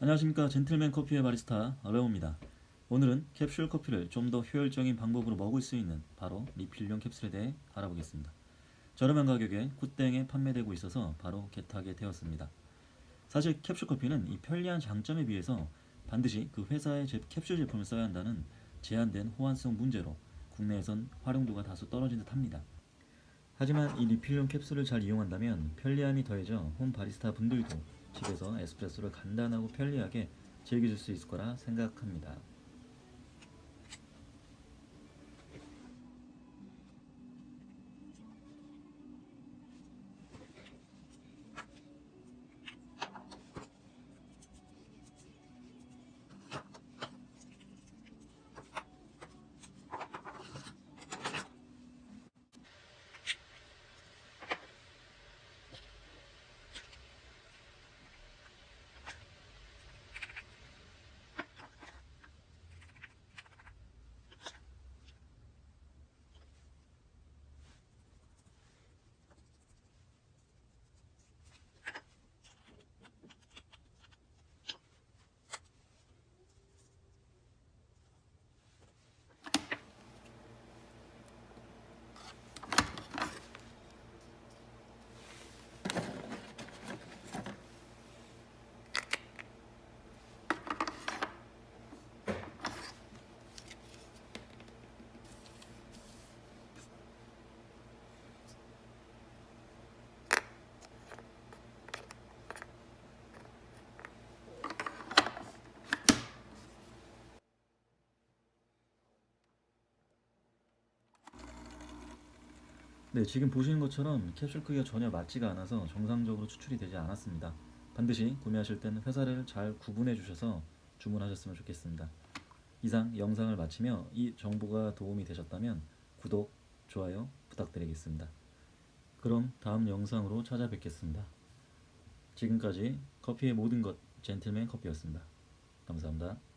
안녕하십니까 젠틀맨 커피의 바리스타 레오입니다. 오늘은 캡슐 커피를 좀 더 효율적인 방법으로 먹을 수 있는 바로 리필용 캡슐에 대해 알아보겠습니다. 저렴한 가격에 굿땡에 판매되고 있어서 바로 개타게 되었습니다. 사실 캡슐 커피는 이 편리한 장점에 비해서 반드시 그 회사의 제- 캡슐 제품을 써야 한다는 제한된 호환성 문제로 국내에선 활용도가 다소 떨어진 듯 합니다. 하지만 이 리필용 캡슐을 잘 이용한다면 편리함이 더해져 홈 바리스타 분들도 집에서 에스프레소를 간단하고 편리하게 즐기실 수 있을 거라 생각합니다. 네, 지금 보시는 것처럼 캡슐 크기가 전혀 맞지가 않아서 정상적으로 추출이 되지 않았습니다. 반드시 구매하실 때는 회사를 잘 구분해 주셔서 주문하셨으면 좋겠습니다. 이상 영상을 마치며 이 정보가 도움이 되셨다면 구독, 좋아요 부탁드리겠습니다. 그럼 다음 영상으로 찾아뵙겠습니다. 지금까지 커피의 모든 것 젠틀맨 커피였습니다. 감사합니다.